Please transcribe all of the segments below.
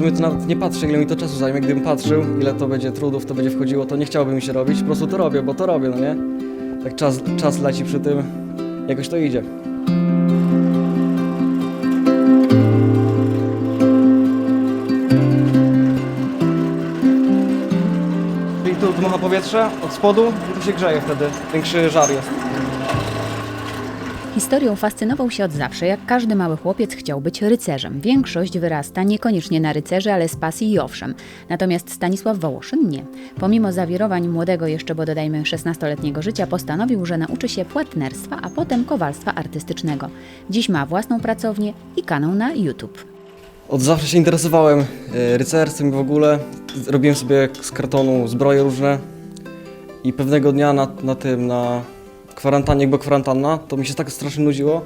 sumie to nawet nie patrzę, ile mi to czasu zajmie. Gdybym patrzył, ile to będzie trudów, to będzie wchodziło, to nie chciałoby mi się robić. Po prostu to robię, bo to robię, no nie? Tak czas, czas leci przy tym, jakoś to idzie. I tu dmucha powietrze od spodu i tu się grzeje wtedy. Większy żar jest. Historią fascynował się od zawsze, jak każdy mały chłopiec chciał być rycerzem. Większość wyrasta niekoniecznie na rycerzy, ale z pasji i owszem. Natomiast Stanisław Wołoszyn nie. Pomimo zawirowań młodego jeszcze, bo dodajmy 16-letniego życia, postanowił, że nauczy się płatnerstwa, a potem kowalstwa artystycznego. Dziś ma własną pracownię i kanał na YouTube. Od zawsze się interesowałem e, rycerstwem w ogóle. Robiłem sobie z kartonu zbroje różne. I pewnego dnia na, na tym, na kwarantannie, jak była kwarantanna, to mi się tak strasznie nudziło,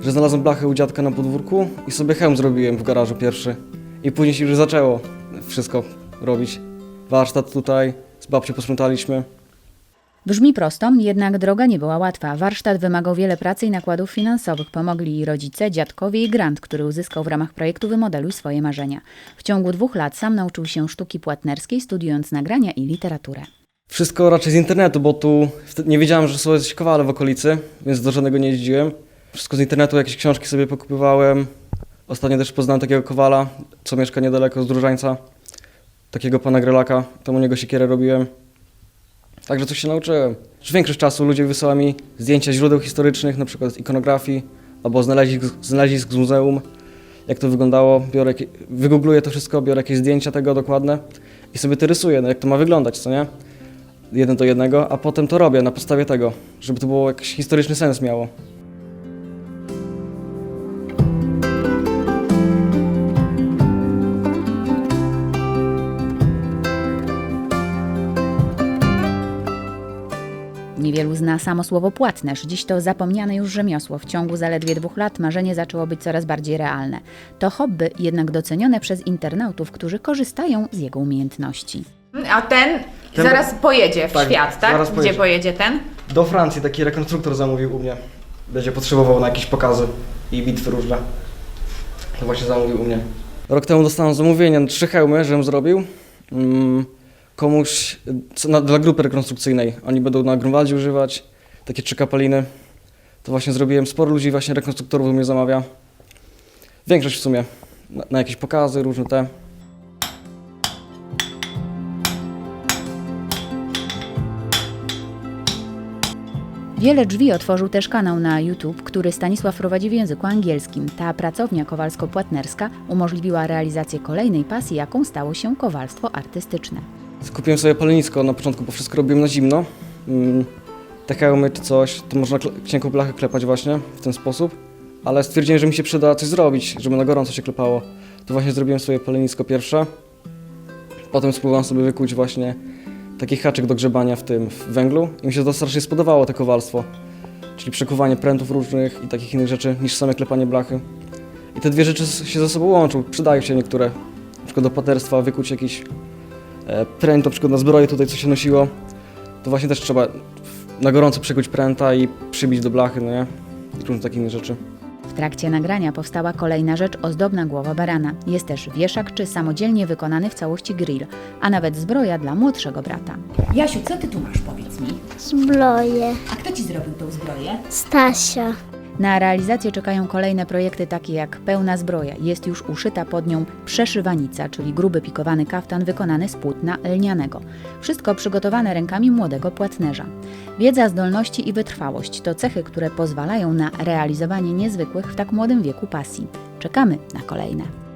że znalazłem blachę u dziadka na podwórku i sobie hełm zrobiłem w garażu pierwszy. I później się już zaczęło wszystko robić. Warsztat tutaj, z babcią posprzątaliśmy. Brzmi prosto, jednak droga nie była łatwa. Warsztat wymagał wiele pracy i nakładów finansowych. Pomogli rodzice, dziadkowie i grant, który uzyskał w ramach projektu Wymodeluj swoje marzenia. W ciągu dwóch lat sam nauczył się sztuki płatnerskiej, studiując nagrania i literaturę. Wszystko raczej z internetu, bo tu nie wiedziałem, że są jakieś kowale w okolicy, więc do żadnego nie jeździłem. Wszystko z internetu, jakieś książki sobie pokupywałem. Ostatnio też poznałem takiego kowala, co mieszka niedaleko z Dróżańca. Takiego pana Grelaka, tam u niego siekierę robiłem. Także coś się nauczyłem. Już większość czasu ludzie wysyła mi zdjęcia źródeł historycznych, na przykład ikonografii, albo znalezisk, znalezisk z muzeum, jak to wyglądało. Biorę, wygoogluję to wszystko, biorę jakieś zdjęcia tego dokładne i sobie to rysuję, no jak to ma wyglądać, co nie? Jeden do jednego, a potem to robię na podstawie tego, żeby to było jakiś historyczny sens miało. Niewielu zna samo słowo płatnerz. Dziś to zapomniane już rzemiosło. W ciągu zaledwie dwóch lat marzenie zaczęło być coraz bardziej realne. To hobby jednak docenione przez internautów, którzy korzystają z jego umiejętności. A ten, Ten- zaraz pojedzie w Tak, świat, tak? zaraz Gdzie pojedzie. pojedzie ten? Do Francji taki rekonstruktor zamówił u mnie. Będzie potrzebował na jakieś pokazy i bitwy różne. To właśnie zamówił u mnie. Rok temu dostałem zamówienie na trzy hełmy, żebym zrobił. Mm, komuś, co, na, dla grupy rekonstrukcyjnej. Oni będą na Grunwaldzie używać, takie trzy kapeliny. To właśnie zrobiłem. Sporo ludzi właśnie rekonstruktorów u mnie zamawia. Większość w sumie. Na, na jakieś pokazy różne te. Wiele drzwi otworzył też kanał na YouTube, który Stanisław prowadzi w języku angielskim. Ta pracownia kowalsko-płatnerska umożliwiła realizację kolejnej pasji, jaką stało się kowalstwo artystyczne. Kupiłem sobie palenisko na początku, bo wszystko robiłem na zimno. Te hełmy czy coś, to można cienką blachę klepać właśnie w ten sposób. Ale stwierdziłem, że mi się przyda coś zrobić, żeby na gorąco się klepało. To właśnie zrobiłem sobie palenisko pierwsze. Potem spróbowałem sobie wykuć właśnie taki haczyk do grzebania w tym w węglu i mi się to strasznie spodobało, to kowalstwo. Czyli przekuwanie prętów różnych i takich innych rzeczy niż same klepanie blachy. I te dwie rzeczy się ze sobą łączą, przydają się niektóre. Na przykład do paterstwa wykuć jakiś e, pręt, na przykład na zbroję tutaj, co się nosiło, to właśnie też trzeba na gorąco przekuć pręta i przybić do blachy, no nie? I różne takie inne rzeczy. W trakcie nagrania powstała kolejna rzecz ozdobna głowa barana. Jest też wieszak czy samodzielnie wykonany w całości grill, a nawet zbroja dla młodszego brata. Jasiu, co ty tu masz, powiedz mi? Zbroję. A kto ci zrobił tą zbroję? Stasia. Na realizację czekają kolejne projekty takie jak pełna zbroja. Jest już uszyta pod nią przeszywanica, czyli gruby pikowany kaftan wykonany z płótna lnianego. Wszystko przygotowane rękami młodego płatnerza. Wiedza, zdolności i wytrwałość to cechy, które pozwalają na realizowanie niezwykłych w tak młodym wieku pasji. Czekamy na kolejne.